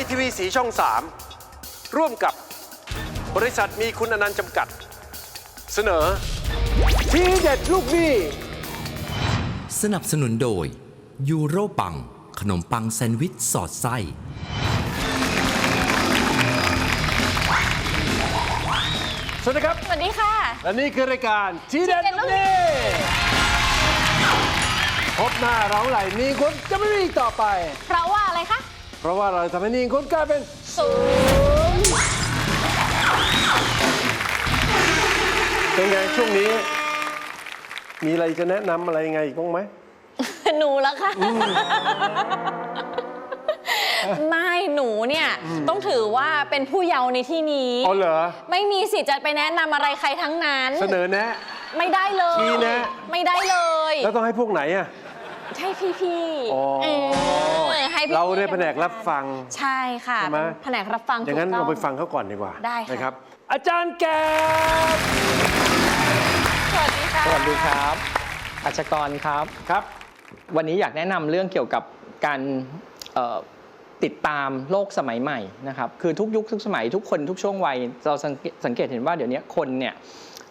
ยทีวีสีช่อง 3 ร่วมกับบริษัทมีคุณอนันต์จำกัด เสนอ ทีเด็ดลูกหนี้สนับสนุนโดย ยูโรปัง ขนมปังแซนด์วิชสอดไส้ สวัสดีครับ สวัสดีค่ะ และนี่คือรายการทีเด็ดทีเด็ดลูลูกกหหนี้นี้พบหน้าเราไหลนี้คนจะไม่มีอีกต่อไป เพราะว่าอะไรคะ เพราะว่าเราทำให้นี่คนกลายเป็นศูนย์เป็นไงช่วงนี้ มีอะไรจะแนะนำอะไรยังไงอีกบ้างไหม หนูแล้วค่ะ ไม่หนูเนี่ยต้องถือว่าเป็นผู้เยาว์ในที่นี้อ๋อเหรอ ไม่มีสิทธิ์จะไปแนะนำอะไรใครทั้งนั้น เสนอแนะ ไม่ได้เลยชี้แนะ ไม่ได้เลย แล้วต้องให้พวกไหนอะ ใช่พี่พี่ๆอ๋อ เออให้ พี่ๆเราได้แผนกรับฟัง ใช่ค่ะใช่ไหม แผนกรับฟังอย่างนั้นถูกต้ เราไปฟังเขาก่อนดีกว่าได้ค่ะ นะครับ อาจารย์แกบสวัสดีค่ะ สวัสดีครับ อัชกรครับ ครับ วันนี้อยากแนะนำเรื่องเกี่ยวกับการเอ่อติดตามโลกสมัยใหม่นะครับ คือทุกยุคทุกสมัยทุกคนทุกช่วงวัย เราสังเกตสังเกตเห็นว่าเดี๋ยวนี้คนเนี่ย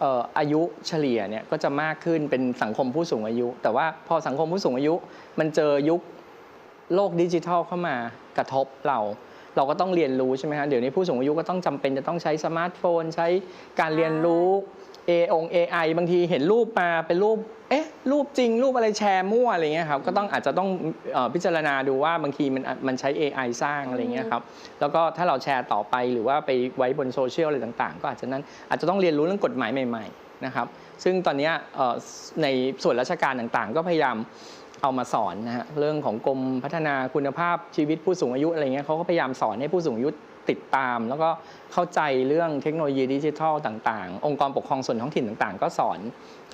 เอ่ออายุเฉลี่ยเนี่ยก็จะมากขึ้นเป็นสังคมผู้สูงอายุ แต่ว่าพอสังคมผู้สูงอายุ มันเจอยุค โลกดิจิทัลเข้ามากระทบเราเราก็ต้องเรียนรู้ใช่ไหมฮะเดี๋ยวนี้ผู้สูงอายุก็ต้องจำเป็นจะต้องใช้สมาร์ทโฟน ใช้การเรียนรู้ A อง AI บางทีเห็นรูปมาเป็นรูปเอ๊ะรูปจริง รูปอะไรแชร์มั่วอะไรเงี้ยครับก็ต้องอาจจะต้องอพิจารณาดูว่าบางทีมันมันใช้ AI สร้างอะไรเงี้ยครับแล้วก็ถ้าเราแชร์ต่อไปหรือว่าไปไว้บนโซเชียลอะไรต่างๆ ก็อาจจะนั้นอาจจะต้องเรียนรู้เรื่องกฎหมายใหม่ ๆ นะครับ ซึ่งตอนนี้ในส่วนราชการต่างๆ ก็พยายาม เอามาสอนนะฮะเรื่องของกรมพัฒนาคุณภาพชีวิตผู้สูงอายุอะไรเงี้ยเขาก็พยายามสอนให้ผู้สูงอายุติดตาม แล้วก็เข้าใจเรื่องเทคโนโลยีดิจิทัลต่างๆ องค์กรปกครองส่วนท้องถิ่นต่างๆ ก็สอน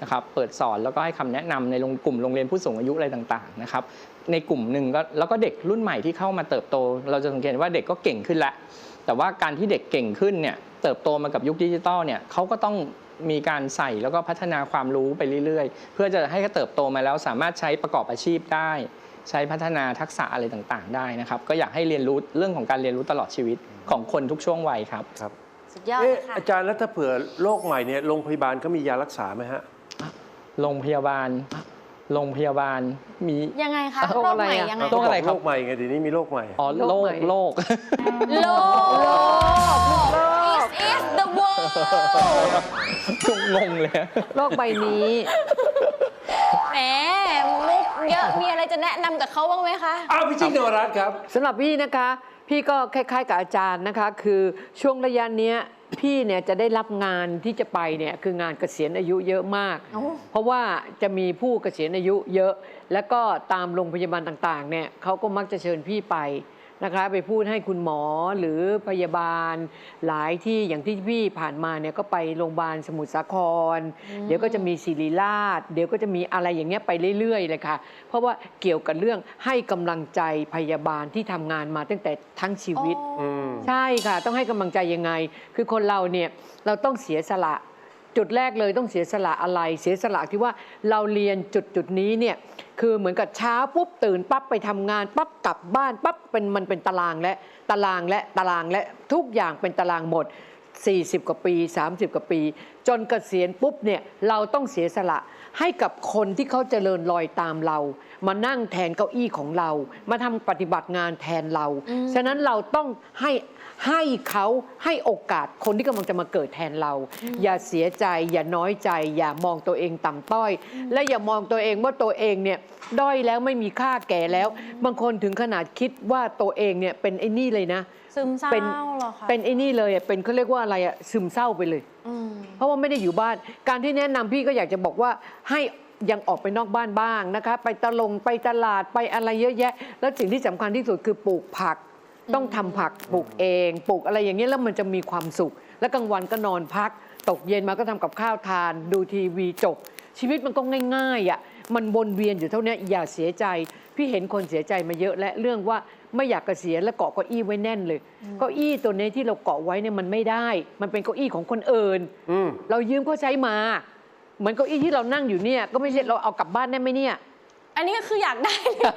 นะครับเปิดสอนแล้วก็ให้คำแนะนำในกลุ่มโรงเรียนผู้สูงอายุอะไรต่างๆนะครับในกลุ่มหนึ่งก็แล้วก็เด็กรุ่นใหม่ที่เข้ามาเติบโต เราจะสังเกตว่าเด็กก็เก่งขึ้นละแต่ว่าการที่เด็กเก่งขึ้นเนี่ยเติบโตมากับยุคดิจิตอลเนี่ยเขาก็ต้อง มีการใส่แล้วก็พัฒนาความรู้ไปเรื่อยๆ เพื่อจะให้เขาเติบโตมาแล้วสามารถใช้ประกอบอาชีพได้ ใช้พัฒนาทักษะอะไรต่างๆ ได้นะครับ ก็อยากให้เรียนรู้เรื่องของการเรียนรู้ตลอดชีวิตของคนทุกช่วงวัยครับครับสุดยอดเอ๊ะเลยค่ะอาจารย์แล้วถ้าเผื่อโรคใหม่เนี่ยโรงพยาบาลก็มียารักษาไหมฮะ โรงพยาบาลโรงพยาบาลมี ยังไงคะโรโรคคอะไรใหม่อะยังไงโรคอะไรโรคใหม่ไงเดี๋ยวนี้มีโรคใหม่ อ๋อโลกโลก โลก is is the world งงเลยโลกใบนี้ แหมมุกเยอะมีอะไรจะแนะนำกับเขาบ้างไหมคะ อ้าวพี่จิ๊กนวรัตน์ครับ สำหรับพี่นะคะ พี่ก็คล้าย ๆ กับอาจารย์นะคะ คือช่วงระยะเนี้ยพี่เนี่ยจะได้รับงานที่จะไปเนี่ยคืองานเกษียณอายุเยอะมาก โอ้ เพราะว่าจะมีผู้เกษียณอายุเยอะ แล้วก็ตามโรงพยาบาลต่างๆเนี่ยเขาก็มักจะเชิญพี่ไป นะคะไปพูดให้คุณหมอหรือพยาบาลหลายที่อย่างที่พี่ผ่านมาเนี่ยก็ไปโรงพยาบาลสมุทรสาคร เดี๋ยวก็จะมีศิริราช เดี๋ยวก็จะมีอะไรอย่างเงี้ยไปเรื่อยๆเลยค่ะ เพราะว่าเกี่ยวกับเรื่องให้กำลังใจพยาบาลที่ทำงานมาตั้งแต่ทั้งชีวิตอืมใช่ค่ะ ต้องให้กำลังใจยังไง คือคนเราเนี่ยเราต้องเสียสละ จุดแรกเลยต้องเสียสละอะไร เสียสละที่ว่าเราเรียนจุดจุดนี้เนี่ยคือเหมือนกับเช้าปุ๊บตื่นปั๊บไปทำงานปั๊บกลับบ้านปั๊บเป็นมันเป็นตารางและตารางและตารางและทุกอย่างเป็นตารางหมด 40 กว่าปี 30 กว่าปี จนเกษียณปุ๊บเนี่ยเราต้องเสียสละ ให้กับคนที่เขาเจริญรอยตามเรา มานั่งแทนเก้าอี้ของเรา มาทำปฏิบัติงานแทนเรา ฉะนั้นเราต้องให้ให้เขาให้โอกาสคนที่กำลังจะมาเกิดแทนเรา อย่าเสียใจ อย่าน้อยใจ อย่ามองตัวเองต่ำต้อย และอย่ามองตัวเองว่าตัวเองเนี่ยด้อยแล้วไม่มีค่าแก่แล้ว บางคนถึงขนาดคิดว่าตัวเองเนี่ยเป็นไอ้นี่เลยนะ ซึมเศร้าเป็นเหรอคะเป็นไอ้นี่เลยอะเป็นเขาเรียกว่าอะไรอะซึมเศร้าไปเลย อืมเพ ราะว่าไม่ได้อยู่บ้าน การที่แนะนำพี่ก็อยากจะบอกว่าให้ยังออกไปนอกบ้านบ้างนะคะ ไปตะลงไปตลาดไปอะไรเยอะแยะ แล้วสิ่งที่สำคัญที่สุดคือปลูกผัก ต้องทำผักปลูกเองปลูกอะไรอย่างเงี้ยแล้วมันจะมีความสุข แล้วกลางวันก็นอนพัก ตกเย็นมาก็ทำกับข้าวทาน ดูทีวีจบ ชีวิตมันก็ง่ายๆอะมันวนเวียนอยู่เท่านี้อย่าเสียใจ พี่เห็นคนเสียใจมาเยอะและเรื่องว่า ไม่อยากเกษียณแล้วเกาะเก้าอี้ไว้แน่นเลยเก้าอี้ตัวนี้ที่เราเกาะไว้เนี่ยมันไม่ได้ มันเป็นเก้าอี้ของคนอื่นอืมเรายืมเขาใช้มา เหมือนเก้าอี้ที่เรานั่งอยู่เนี่ยก็ไม่ใช่เราเอากลับบ้านได้ไหมเนี่ย อันนี้ก็คืออยากได้เลย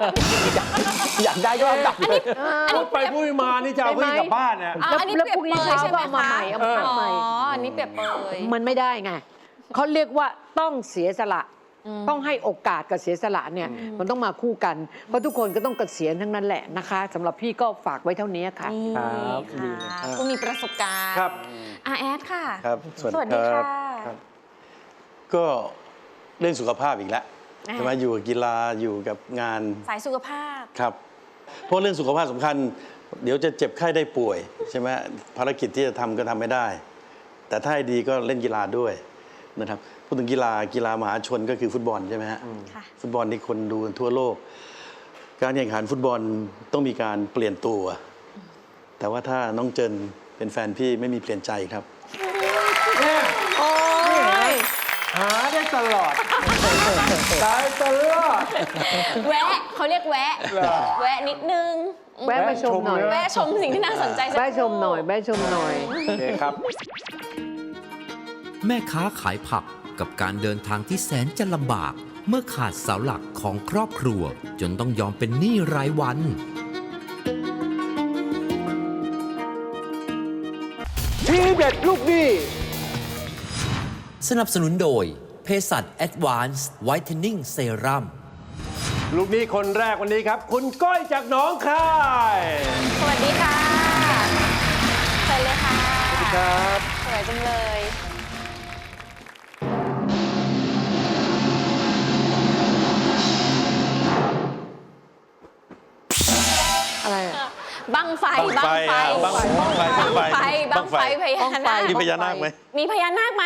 อยากได้ก็เอากลับเลยอันนี้ไปพูดมานี่จะเอาพี่กลับบ้านเนี่ยอ๋ออันนี้แล้วเปรียบพรุ่งนี้เปรยเช้าใช่ไหมก็เอามาคะใหม่เอามาอ๋อใหม่อันนี้เปรียบเปรย มันไม่ได้ไงเขาเรียกว่าต้องเสียสละ ต้องให้โอกาสกับเสียสละเนี่ยมันต้องมาคู่กัน เพราะทุกคนก็ต้องเกษียณทั้งนั้นแหละนะคะสำหรับพี่ก็ฝากไว้เท่านี้ค่ะนี่ครับดีค่ะครับผู้มีประสบการณ์ครับ อาแอดค่ะ ครับสวัสดีค่ะ ครับ ก็เรื่องสุขภาพอีกแล้วอ่า ใช่ไหมอยู่กับกีฬาอยู่กับงานสายสุขภาพ ครับ เพราะเรื่องสุขภาพสำคัญ เดี๋ยวจะเจ็บไข้ได้ป่วย ใช่ไหมภารกิจที่จะทำก็ทำไม่ได้ แต่ถ้าให้ดีก็เล่นกีฬาด้วย นะครับพูดถึงกีฬากีฬามหาชนก็คือฟุตบอลใช่ไหมฮะค่ะฟุตบอลที่คนดูกันทั่วโลก การแข่งขันฟุตบอลต้องมีการเปลี่ยนตัว แต่ว่าถ้าน้องเจนเป็นแฟนพี่ไม่มีเปลี่ยนใจครับโอ้ยหาได้ตลอดตายตลอดแวะเขาเรียกแวะเหรอแวะนิดนึงแวะมาชมหน่อย แวะแวะชมสิ่งที่น่าสนใจสักแวะชมครู่หน่อย แวะชมหน่อยโอเคครับ แม่ค้าขายผักกับการเดินทางที่แสนจะลำบาก เมื่อขาดเสาหลักของครอบครัว จนต้องยอมเป็นหนี้รายวัน ทีเด็ดลูกหนี้สนับสนุนโดยเภสัช Advanced Whitening Serum ลูกหนี้คนแรกวันนี้ครับ คุณก้อยจากหนองคายสวัสดีค่ะเชิญเลยค่ะ ครับ สวยจังเลย อะไรอะ บังไฟบังไฟอะบั้งบั้งไฟบั้งไฟบังไฟบั้งไฟพญานาคมีพญานาคไหมมีพญานาคไหม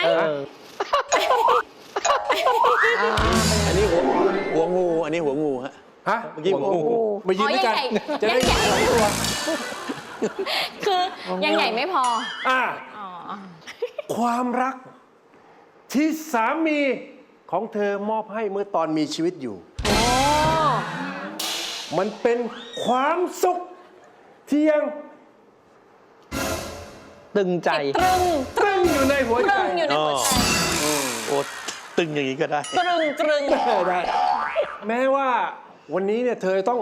อันนี้หัวหัวงู อันนี้หัวงูฮะฮะเมื่อกี้ผมโอ้โหมายืนด้วยกันอ๋อจะได้ยังใหญ่สองตัวคือยังใหญ่ไม่พออะอ๋อความรักที่สามีของเธอมอบให้เมื่อตอนมีชีวิตอยู่ มันเป็นความสุขที่ยังตึงใจ ตรึงตรึงอยู่ในหัวตใจ รึงอยู่ในหัวใจโอ้ตึงอย่างนี้ก็ได้ ตรึงตรึงได้แม้ว่าวันนี้เนี่ยเธอต้อง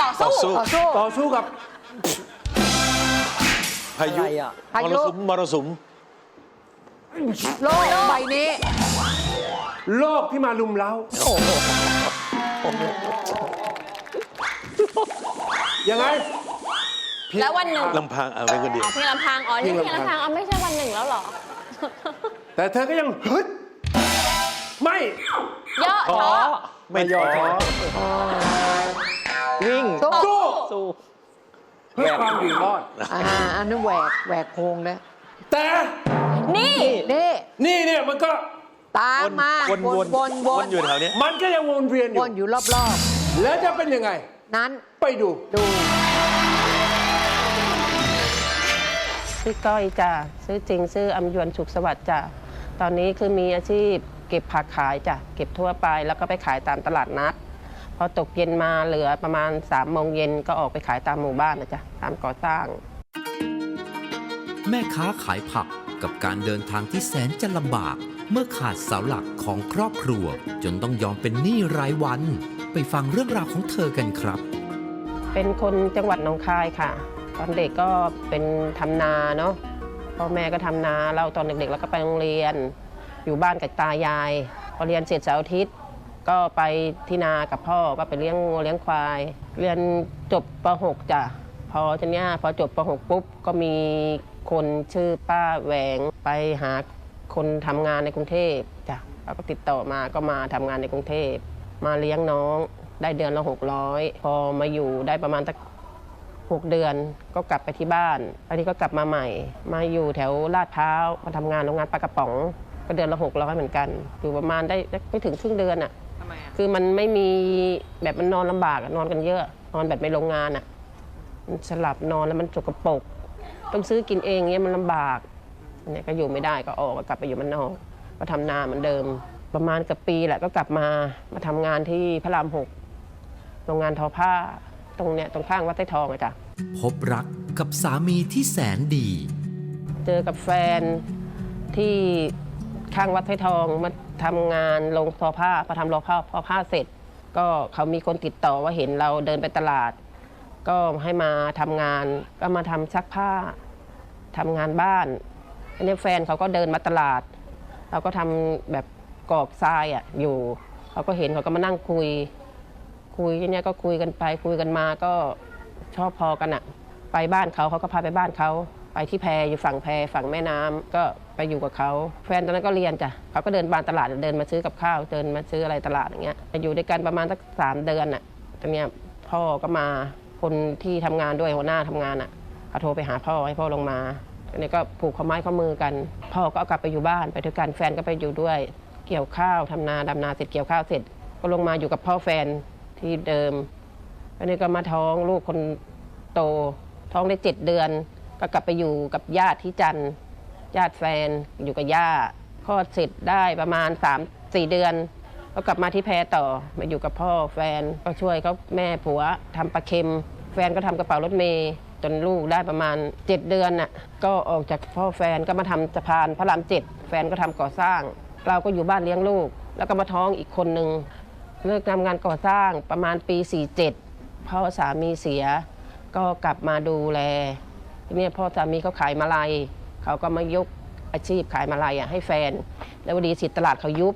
ต่อต่อสู้สู้ ต่อสู้กับพายุอะไรอะพามยุรสุมมรสุม โลกใบนี้ โลกที่มาลุมเล้า ยังไง แล้ววันหนึ่งลำพังเอาเป็นคนเดียว อ๋อเพียงลำพังอ๋อนี่เพีเพียยงงลำพังลำพังอ๋อไม่ใช่วันหนึ่งแล้วเหรอ แต่เธอก็ยังฮึดไม่เยอะท้อไม่ยอมวิ่งสู้สู้สู้เพื่อความอยู่รอด อ่าอันนั้นแหวกแหวกโพรงแล้วแต่ นี่ นี่ นี่เนี่ยมันก็ ตามมาวนวนวนววนนอยู่แถวเนี้ยมันก็ยังวนเวียนอวยู่นอยู่รอบแล้วจะเป็นยังไงๆนั้นไปดูดูชื่อก้อยจ้ะชื่อจริงชื่ออำยวนสุขสวัสดิ์จ้ะตอนนี้คือมีอาชีพเก็บผักขายจ้ะเก็บทั่วไปแล้วก็ไปขายตามตลาดนัด พอตกเย็นมาเหลือประมาณ3ามโมงเย็นก็ออกไปขายตามหมู่บ้านนะจ๊ะตามก่อสร้าง แม่ค้าขายผักกับการเดินทางที่แสนจะลำบาก เมื่อขาดเสาหลักของครอบครัว จนต้องยอมเป็นหนี้รายวัน ไปฟังเรื่องราวของเธอกันครับ เป็นคนจังหวัดหนองคายค่ะ ตอนเด็กก็เป็นทำนาเนาะพ่อแม่ก็ทำนาเราตอนเด็กๆเราก็ไปโรงเรียน อยู่บ้านกับตายาย พอเรียนเสร็จเสาร์อาทิตย์ก็ไปที่นากับพ่อก็ไปเลี้ยงงัวเลี้ยงควาย เรียนจบป .6 จ้ะพอทีเนี้ยพอจบป .6 ปุ๊บก็มีคนชื่อป้าแหวงไปหา คนทำงานในกรุงเทพจ้ะเขาก็ติดต่อมาก็มาทำงานในกรุงเทพมาเลี้ยงน้องได้เดือนละ600พอมาอยู่ได้ประมาณสักหกเดือนก็กลับไปที่บ้านอันนี้ก็กลับมาใหม่ มาอยู่แถวลาดพร้าวมาทำงานโรงงานปลากระป๋อง ก็เดือนละ600เหมือนกัน อยู่ประมาณได้ไม่ถึงครึ่งเดือนอะคือมันไม่มีแบบมันนอนลำบากอะนอนกันเยอะนอนแบบในโรงงานอะมันสลับนอนแล้วมันสกปรกต้องซื้อกินเองเงี้ยมันลำบาก เนี่ยก็อยู่ไม่ได้ก็ออกก็กลับไปอยู่มันนอกก็ทำนาเหมือนเดิม ประมาณเกับปีแหละก็กลับมามาทำงานที่พระรามหกโรงงานทอผ้าตรงเนี้ยตรงข้างวัดไต้ทองอะจ้ะพบรักกับสามีที่แสนดี เจอกับแฟนที่ข้างวัดไทยทองมาทำงานลงทอผ้าพอทำรอผ้าพอผ้าเสร็จ ก็เขามีคนติดต่อว่าเห็นเราเดินไปตลาด ก็ให้มาทำงานก็มาทำซักผ้าทำงานบ้าน อันนี้แฟนเขาก็เดินมาตลาดเราก็ทำแบบกรอกทรายอะอยู่เขาก็เห็นเขาก็มานั่งคุย คุยอย่างเนี้ยก็คุยกันไปคุยกันมาก็ชอบพอกันอะ ไปบ้านเขาเขาก็พาไปบ้านเขาไปที่แพอยู่ฝั่งแพฝั่งแม่น้ำก็ไปอยู่กับเขาแฟนตอนนั้นก็เรียนจ้ะเขาก็เดินบานตลาดเดินมาซื้อกับข้าวเดินมาซื้ออะไรตลาดอย่างเงี้ยอยู่ด้วยกันประมาณสักสามเดือนอะตอนเนี้ยพ่อก็มาคนที่ทำงานด้วยหัวหน้าทำงานอะเขาโทรไปหาพ่อให้พ่อลงมา อันนี้ก็ผูกข้อไม้ข้อมือกัน พ่อก็เอากลับไปอยู่บ้านไปด้วยกันแฟนก็ไปอยู่ด้วย เกี่ยวข้าวทำนาดำนาเสร็จเกี่ยวข้าวเสร็จ ก็ลงมาอยู่กับพ่อแฟนที่เดิมอันนี้ก็มาท้องลูกคนโต ท้องได้เจ็ดเดือน ก็กลับไปอยู่กับญาติที่จันญาติแฟนอยู่กับย่าคลอดเสร็จได้ประมาณ3 4เดือน ก็กลับมาที่แพรต่อมาอยู่กับพ่อแฟนก็ช่วยเขาแม่ผัวทำปลาเค็ม แฟนก็ทำกระเป๋ารถเมย์ จนลูกได้ประมาณ 7 เดือนน่ะก็ออกจากพ่อแฟนก็มาทำสะพานพระรามเจ็ดแฟนก็ทำก่อสร้าง เราก็อยู่บ้านเลี้ยงลูก แล้วก็มาท้องอีกคนนึงเลิกทำงานก่อสร้างประมาณปี 47พ่อสามีเสีย ก็กลับมาดูแลทีนี้พ่อสามีเขาขายมาลัยเขาก็มายกอาชีพขายมาลัยอะให้แฟน แล้ววันดีสิตลาดเขายุบ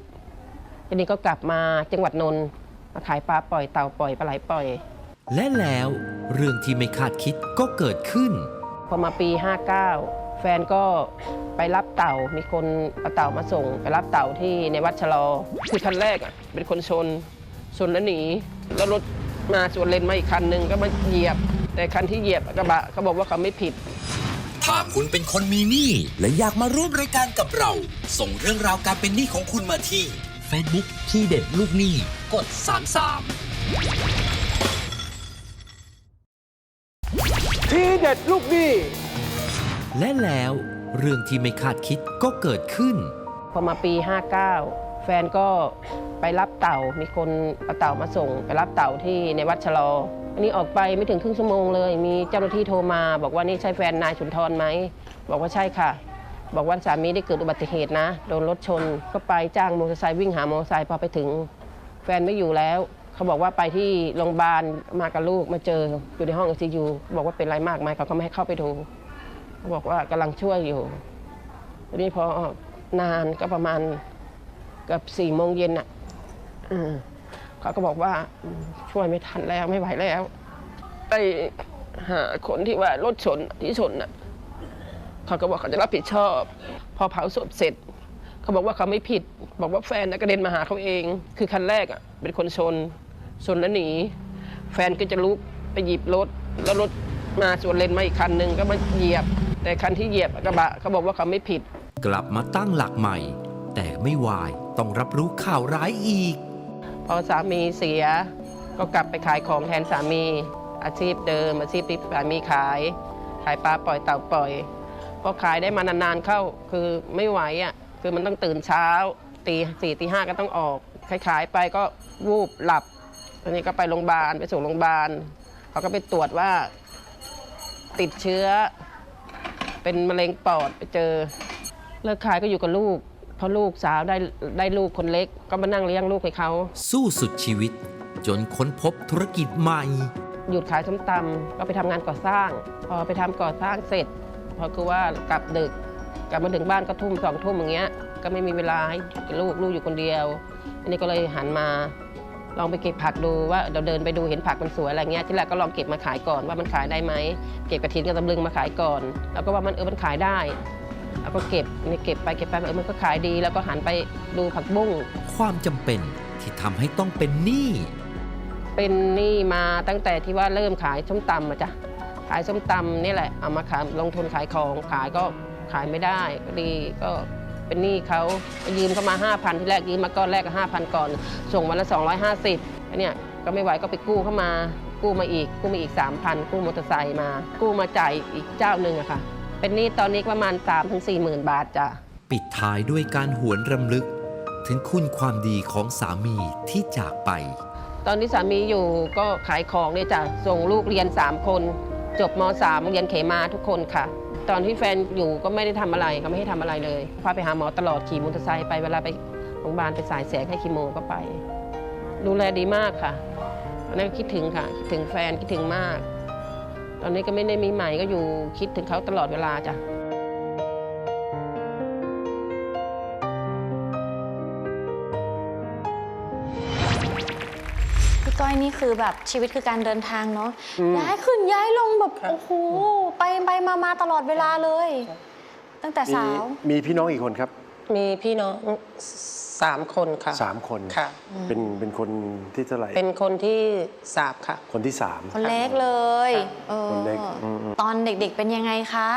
ทีนี้ก็กลับมาจังหวัดนนท์มาขายปลาปล่อยเต่าปล่อยปลาไหลปล่อย และแล้วเรื่องที่ไม่คาดคิดก็เกิดขึ้น พอมาปี 59 แฟนก็ไปรับเต่า มีคนเอาเต่ามาส่ง ไปรับเต่าที่ในวัดชะลอ คือคันแรกอะเป็นคนชน ชนแล้วหนี แล้วรถมาสวนเลนมาอีกคันหนึ่งก็มาเหยียบ แต่คันที่เหยียบกระบะเขาบอกว่าเขาไม่ผิดถ้าคุณเป็นคนมีหนี้และอยากมาร่วมรายการกับเรา ส่งเรื่องราวการเป็นหนี้ของคุณมาที่ Facebook ที่เด็ดลูกหนี้กด 33 ที เด็ดลูกหนี้และแล้วเรื่องที่ไม่คาดคิดก็เกิดขึ้น พอมาปี 59 แฟนก็ไปรับเต่า มีคนเอาเต่ามาส่ง ไปรับเต่าที่ในวัดชะลอ อันนี้ออกไปไม่ถึงครึ่งชั่วโมงเลย มีเจ้าหน้าที่โทรมา บอกว่านี่ใช่แฟนนายสุนทรไหม บอกว่าใช่ค่ะ บอกว่าสามีได้เกิดอุบัติเหตุนะ โดนรถชน ก็ไปจ้างมอเตอร์ไซค์วิ่งหามอเตอร์ไซค์พอไปถึง แฟนไม่อยู่แล้ว เขาบอกว่าไปที่โรงพยาบาลมากับลูกมาเจออยู่ในห้องไอซียูบอกว่าเป็นไรมากไหมเขาก็ไม่ให้เข้าไปดูเขาบอกว่ากำลังช่วยอยู่ทีนี้พอนานก็ประมาณเกือบสี่โมงเย็นอะอืมเขาก็บอกว่าอืมช่วยไม่ทันแล้วไม่ไหวแล้ว ไปหาคนที่ว่ารถชนที่ชนน่ะเขาก็บอกเขาจะรับผิดชอบ พอเผาศพเสร็จเขาบอกว่าเขาไม่ผิด บอกว่าแฟนน่ะกระเด็นมาหาเขาเอง คือคันแรกอะเป็นคนชน ชนแล้วหนี แฟนก็จะลุกไปหยิบรถ แล้วรถมาสวนเลนมาอีกคันหนึ่งก็มาเหยียบ แต่คันที่เหยียบกระบะเขาบอกว่าเขาไม่ผิด กลับมาตั้งหลักใหม่ แต่ไม่วายต้องรับรู้ข่าวร้ายอีก พอสามีเสีย ก็กลับไปขายของแทนสามี อาชีพเดิมอาชีพที่สามีขาย ขายปลาปล่อยเต่าปล่อยพอขายได้มานานๆเข้าคือไม่ไหวอะคือมันต้องตื่นเช้าตีสี่ตีห้าก็ต้องออกขายขายๆไปก็วูบหลับ อันนี้ก็ไปโรงพยาบาลไปส่งโรงพยาบาลเขาก็ไปตรวจว่าติดเชื้อ เป็นมะเร็งปอดไปเจอ เลิกขายก็อยู่กับลูก เพราะลูกสาวได้ได้ลูกคนเล็ก ก็มานั่งเลี้ยงลูกให้เขา สู้สุดชีวิต จนค้นพบธุรกิจใหม่ หยุดขายส้มตำก็ไปทำงานก่อสร้าง พอไปทำก่อสร้างเสร็จ พอคือว่ากลับดึก กลับมาถึงบ้านก็ทุ่มสองทุ่มอย่างเงี้ย ก็ไม่มีเวลาให้ลูกลูกอยู่คนเดียว อันนี้ก็เลยหันมา ลองไปเก็บผักดูว่าเราเดินไปดูเห็นผักมันสวยอะไรเงี้ยที่แรกก็ลองเก็บมาขายก่อนว่ามันขายได้ไหมเก็บกระถินกับตำลึงมาขายก่อน แล้วก็ว่ามันเออมันขายได้แล้วก็เก็บนี่เก็บไปเก็บไปเออมันก็ขายดี แล้วก็หันไปดูผักบุ้งความจำเป็นที่ทำให้ต้องเป็นหนี้เป็นหนี้มาตั้งแต่ที่ว่าเริ่มขายส้มตำอะจ้ะขายส้มตำนี่แหละเอามาขายลงทุนขายของขายก็ขายไม่ได้ก็ดีก็ เป็นหนี้เขาไปยืมเขามา 5,000 ที่แรกยืมมาก้อนแรกก็5,000 ก่อน ส่งวันละ 250อันเนี้ยก็ไม่ไหวก็ไปกู้เข้ามา กู้มาอีก กู้มาอีก 3,000 กู้มอเตอร์ไซค์มา กู้มาจ่ายอีกเจ้าหนึ่งอะค่ะ เป็นหนี้ตอนนี้ประมาณ 3-4หมื่นบาทจ้ะปิดท้ายด้วยการหวนรำลึก ถึงคุณความดีของสามีที่จากไป ตอนที่สามีอยู่ก็ขายของเนี่ยจ้ะส่งลูกเรียน 3 คน จบม .3 เรียนเขมาทุกคนค่ะ ตอนที่แฟนอยู่ก็ไม่ได้ทำอะไรเขาไม่ให้ทำอะไรเลยพาไปหาหมอตลอดขี่มอเตอร์ไซค์ไปเวลาไปโรงพยาบาลไปสายแสงให้คีโมก็ไป ดูแลดีมากค่ะตอนนั้นคิดถึงค่ะคิดถึงแฟนคิดถึงมาก ตอนนี้ก็ไม่ได้มีใหม่ก็อยู่คิดถึงเขาตลอดเวลาจ้ะ พี่ก้อยนี่คือแบบชีวิตคือการเดินทางเนาะย้ายขึ้นย้ายลงแบบโอ้โหไปไปมามาตลอดเวลาเลย ตั้งแต่มีสาว มีพี่น้องอีกคนครับ มีพี่น้องสามคนค่ะสามคนค่ะ เป็นเป็นคนที่เท่าไหร่เป็นคนที่สามค่ะ คนที่สามคนเล็กเลยเออคนเล็กอืมตอนเด็กๆเป็นยังไงคะ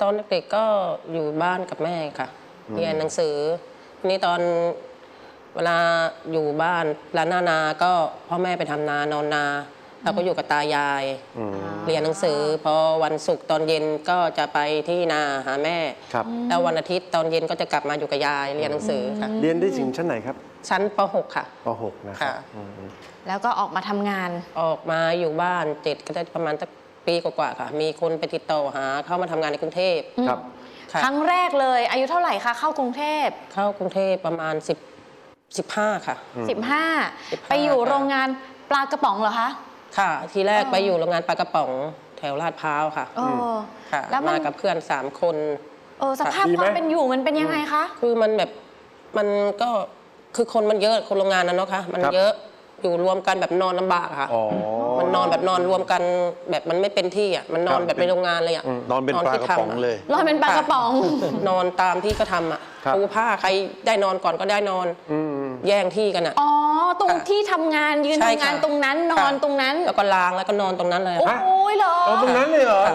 ตอนเด็กๆก็อยู่บ้านกับแม่ค่ะเรียนหนังสือทีนี้ตอน เวลาอยู่บ้านร้านนานาก็พ่อแม่ไปทำนานอนนาเราก็อยู่กับตายาย อืมเรียนหนังสือ พอวันศุกร์ตอนเย็นก็จะไปที่นาหาแม่ ครับ แล้ววันอาทิตย์ตอนเย็นก็จะกลับมาอยู่กับยายเรียนหนังสือค่ะเรียนได้ถึงชั้นไหนครับชั้นป .6 ค่ะ ป .6 นะครับค่ะอืมอืมแล้วก็ออกมาทำงาน ออกมาอยู่บ้านเจ็ดก็ได้ประมาณสักปีกว่าๆค่ะ มีคนไปติดต่อหาเข้ามาทำงานในกรุงเทพ ครับ ค่ะ ครั้งแรกเลยอายุเท่าไหร่คะเข้ากรุงเทพเข้ากรุงเทพประมาณ10 15 ค่ะ 15 ไปอยู่โรงงานปลากระป๋องเหรอคะ ค่ะ ทีแรกอ๋อไปอยู่โรงงานปลากระป๋องแถวลาดพร้าวค่ะเออค่ะแล้วมันมากับเพื่อนสามคนเออสภาพดีไหมความเป็นอยู่มันเป็นยังไงคะ คือมันแบบมันก็คือคนมันเยอะคนโรงงานนั้นเนาะค่ะมันครับเยอะอยู่รวมกันแบบนอนลำบากอะค่ะอ๋อมันนอนแบบนอนรวมกันแบบมันไม่เป็นที่อะมันนอนครับแบบในโรงงานเลยอะอืมนอนเป็นปลากระป๋องเลยรอยเป็นปลากระป๋อง นอนตามที่เขาทำอะครับปูผ้าใครได้นอนก่อนก็ได้นอนอืมอืม แย่งที่กันอะ อ๋อ ตรงค่ะที่ทำงานยืนใช่ทำงานค่ะตรงนั้นนอนค่ะ ตรงนั้น แล้วก็ล้างแล้วก็นอนตรงนั้นเลย โอ้ค่ะโหเหรอเอาตรงนั้นเลยเหรอค่ะ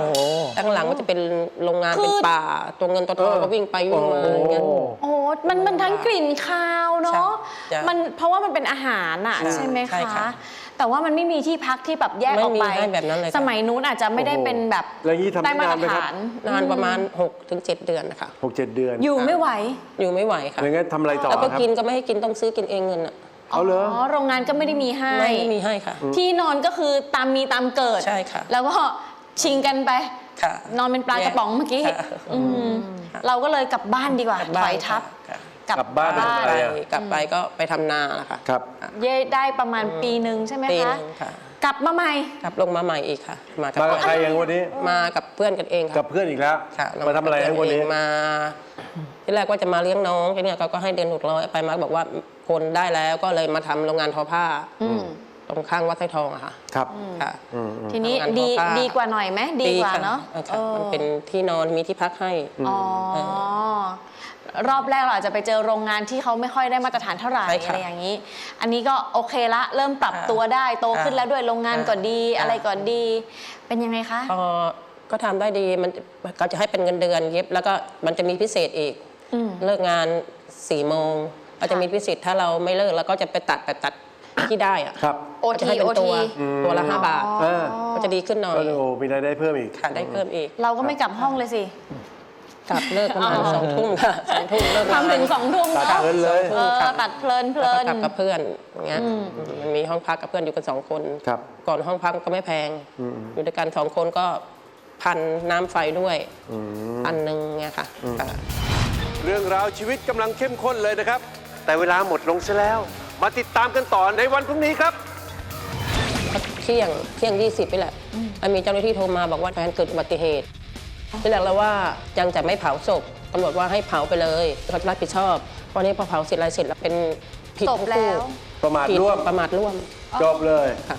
ตั้งหลังก็จะเป็นโรงงานคือ เป็นป่า ตัวเงินตัวทองเออ ก็วิ่งไปวิ่งมาอะไรเงี้ย โอ้โอ้โหมันมันทั้งกลิ่นคาวเนาะใช่มันเพราะว่ามันเป็นอาหารอะใช่ใช่ไหมใช่คะ ค่ะ แต่ว่ามันไม่มีที่พักที่แบบแยกไม่ออกมีไปให้แบบนั้นเลยค่ะ สมัยนู้นอาจจะไม่ได้โอ้โหเป็นแบบแล้วอย่างนี้ทำได้ได้มาตรนานไหมครับ ฐานนานประมาณ6ถึง7เดือนนะคะ หกเจ็ดเดือนอยู่ไม่ไหว อยู่ไม่ไหวค่ะ อย่างงั้นทำอะไรต่อแล้วก็ครับกินก็ไม่ให้กินต้องซื้อกินเองเงินอะเอาเหรอโรงงานก็ไม่ได้มีให้ ไม่มีให้ค่ะ ที่นอนก็คือตามมีตามเกิด ใช่ค่ะ แล้วก็ชิงกันไป ค่ะนอนเป็นปลากระป๋องเมื่อกี้ค่ะ อืมเราก็เลยกลับบ้านดีกว่ากลับบ้านถอยทับ ค่ะ กลับบ้านไปทำอะไรไปอะ กลับไปก็ไปทำนาแหละค่ะครับ เย่ได้ประมาณปีหนึ่งใช่ไหมปีหคะนึงค่ะ กลับมาใหม่ กลับลงมาใหม่อีกค่ะ มากับมากับเพื่อนใครยังวันนี้ มากับเพื่อนกันเองค่ะกับเพื่อนอีกแล้ว ค่ะมาทำอะไรทั้งวันนี้เองมาที่แรกว่าจะมาเลี้ยงน้องทีเนี้ยเขาก็ให้เดือนหกร้อยไปมาบอกว่าคนได้แล้วก็เลยมาทำโรงงานทอผ้า อืมตรงข้างวัดไทรทองอะค่ะครับ ค่ะ อืมอืม ทีนี้ทำงานดีทอผ้า ดีกว่าหน่อยไหมดีกว่าค่เนาะออค่ะเออมันเป็นที่นอนมีที่พักให้ อ๋อ รอบแรกเราอาจจะไปเจอโรงงานที่เขาไม่ค่อยได้มาตรฐานเท่าไหร่ใช่ค่ะอะไรอย่างนี้ อันนี้ก็โอเคละ เริ่มปรับค่ะตัวได้โตค่ะขึ้นแล้วด้วยโรงงานค่ะก่อนดีค่ะอะไรก่อนดี เป็นยังไงคะ พอก็ทำได้ดีมันเขาจะให้เป็นเงินเดือนเย็บ แล้วก็มันจะมีพิเศษอีก อืม เลิกงานสี่โมงเราจะมีพิเศษถ้าเราไม่เลิกเราก็จะไปตัดไปตัดที่ได้อะครับ โอเขาจะทีให้เป็โอนตัทีวตัวละห้าบาทเออก็จะดีขึ้นหน่อย ก็โอ้มีรายได้เพิ่มอีก ค่ะได้เพิ่มอีก เราก็ไม่กลับห้องเลยสิ กลับเลิกประมาณอ๋อสองทุ่มค่ะสองทุ่มเลิกงานทำถึงสองทุ่มตัดเนาะเงินเลยเออตัดเพลินเพแล้ลิวนก็กลับกับเพื่อนอย่างเงี้ยอืมมันมีห้องพักกับเพื่อนอยู่กันสองคนครับก่อนห้องพักก็ไม่แพงอืมอยู่ด้วยกันสองคนก็พันน้ำไฟด้วยอืมพันหนึ่งเงี้ยค่ะค่ะ เรื่องราวชีวิตกำลังเข้มข้นเลยนะครับ แต่เวลาหมดลงซะแล้ว มาติดตามกันต่อในวันพรุ่งนี้ครับเที่ยงเที่ยงยี่สิบไปแหละแล้วมีเจ้าหน้าที่โทรมาบอกว่าแฟนเกิดอุบัติเหตุ ที่แรกเราว่ายังจะไม่เผาศพตำรวจว่าให้เผาไปเลยเขาจะรับผิดชอบเพราะนี้พอเผาเสร็จอะไรเสร็จแล้วเป็นผิดจบทั้งแล้คู่วประมาทผิดร่วมประมาทร่วมจบเลยค่ะ